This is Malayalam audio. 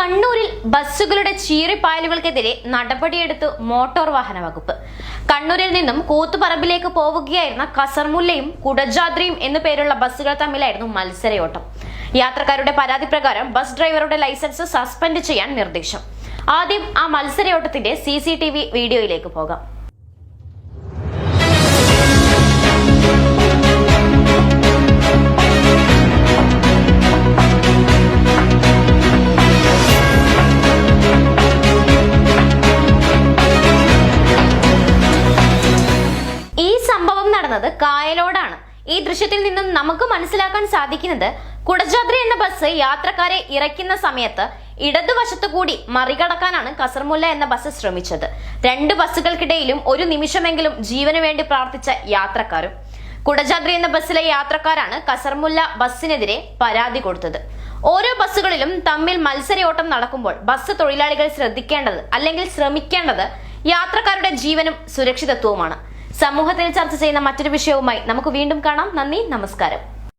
കണ്ണൂരിൽ ബസ്സുകളുടെ ചീറിപ്പായലുകൾക്കെതിരെ നടപടിയെടുത്ത് മോട്ടോർ വാഹന വകുപ്പ്. കണ്ണൂരിൽ നിന്നും കൂത്തുപറമ്പിലേക്ക് പോവുകയായിരുന്ന കസർമുല്ലയും കുടജാദ്രിയും എന്നു പേരുള്ള ബസ്സുകൾ തമ്മിലായിരുന്നു മത്സരയോട്ടം. യാത്രക്കാരുടെ പരാതി പ്രകാരം ബസ് ഡ്രൈവറുടെ ലൈസൻസ് സസ്പെൻഡ് ചെയ്യാൻ നിർദ്ദേശം. ആദ്യം ആ മത്സരയോട്ടത്തിന്റെ സി വീഡിയോയിലേക്ക് പോകാം. സംഭവം നടന്നത് കായലോടാണ്. ഈ ദൃശ്യത്തിൽ നിന്നും നമുക്ക് മനസ്സിലാക്കാൻ സാധിക്കുന്നത് കുടജാദ്രി എന്ന ബസ് യാത്രക്കാരെ ഇറക്കുന്ന സമയത്ത് ഇടതുവശത്തു കൂടി മറികടക്കാനാണ് കസർമുല്ല എന്ന ബസ് ശ്രമിച്ചത്. രണ്ട് ബസ്സുകൾക്കിടയിലും ഒരു നിമിഷമെങ്കിലും ജീവന് വേണ്ടി പ്രാർത്ഥിച്ച യാത്രക്കാരും കുടജാദ്രി എന്ന ബസ്സിലെ യാത്രക്കാരാണ് കസർമുല്ല ബസ്സിനെതിരെ പരാതി കൊടുത്തത്. ഓരോ ബസ്സുകളിലും തമ്മിൽ മത്സരയോട്ടം നടക്കുമ്പോൾ ബസ് തൊഴിലാളികൾ ശ്രദ്ധിക്കേണ്ടത് അല്ലെങ്കിൽ ശ്രമിക്കേണ്ടത് യാത്രക്കാരുടെ ജീവനും സുരക്ഷിതത്വവുമാണ്. സമൂഹത്തിൽ ചർച്ച ചെയ്യുന്ന മറ്റൊരു വിഷയവുമായി നമുക്ക് വീണ്ടും കാണാം. നന്ദി നമസ്കാരം.